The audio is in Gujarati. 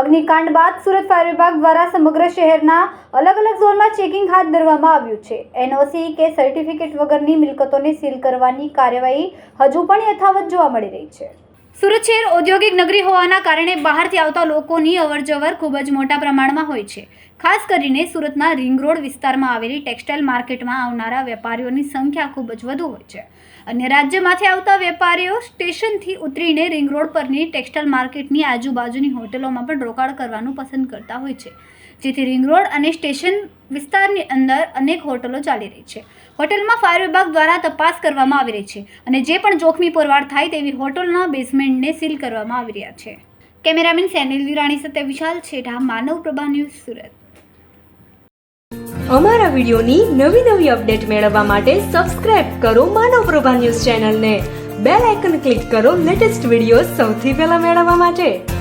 અગ્નિકાંડ બાદ સુરત ફાયર વિભાગ દ્વારા સમગ્ર શહેરના અલગ અલગ ઝોનમાં ચેકિંગ હાથ ધરવામાં આવ્યું છે. એનઓસી કે સર્ટિફિકેટ વગરની મિલકતોને સીલ કરવાની કાર્યવાહી હજુ પણ યથાવત જોવા મળી રહી છે. સુરત શહેર ઔદ્યોગિક નગરી હોવાના કારણે બહારથી આવતા લોકોની અવરજવર ખૂબ જ મોટા પ્રમાણમાં હોય છે. ખાસ કરીને સુરતના રિંગ રોડ વિસ્તારમાં આવેલી ટેક્સટાઇલ માર્કેટમાં આવનારા વેપારીઓની સંખ્યા ખૂબ જ વધુ હોય છે. અન્ય રાજ્યમાંથી આવતા વેપારીઓ સ્ટેશનથી ઉતરીને રિંગ રોડ પરની ટેક્સટાઇલ માર્કેટની આજુબાજુની હોટેલોમાં પણ રોકાણ કરવાનું પસંદ કરતા હોય છે. જેથી રિંગ રોડ અને સ્ટેશન વિસ્તારની અંદર અનેક હોટલો ચાલી રહી છે. હોટલમાં ફાયર વિભાગ દ્વારા તપાસ કરવામાં આવી રહી છે અને જે પણ જોખમી પુરવાર થાય તેવી હોટલના બેઝમેન્ટને સીલ કરવામાં આવી રહ્યા છે. કેમેરામેન સેનિલ વિરાણી સાથે વિશાલ છેઠા, માનવ પ્રભા ન્યૂઝ સુરત. અમારા વિડીયોની નવી નવી અપડેટ મેળવવા માટે સબસ્ક્રાઇબ કરો માનવ પ્રભા ન્યૂઝ ચેનલને. બેલ આઇકન ક્લિક કરો લેટેસ્ટ વીડિયો સૌથી પહેલા મેળવવા માટે.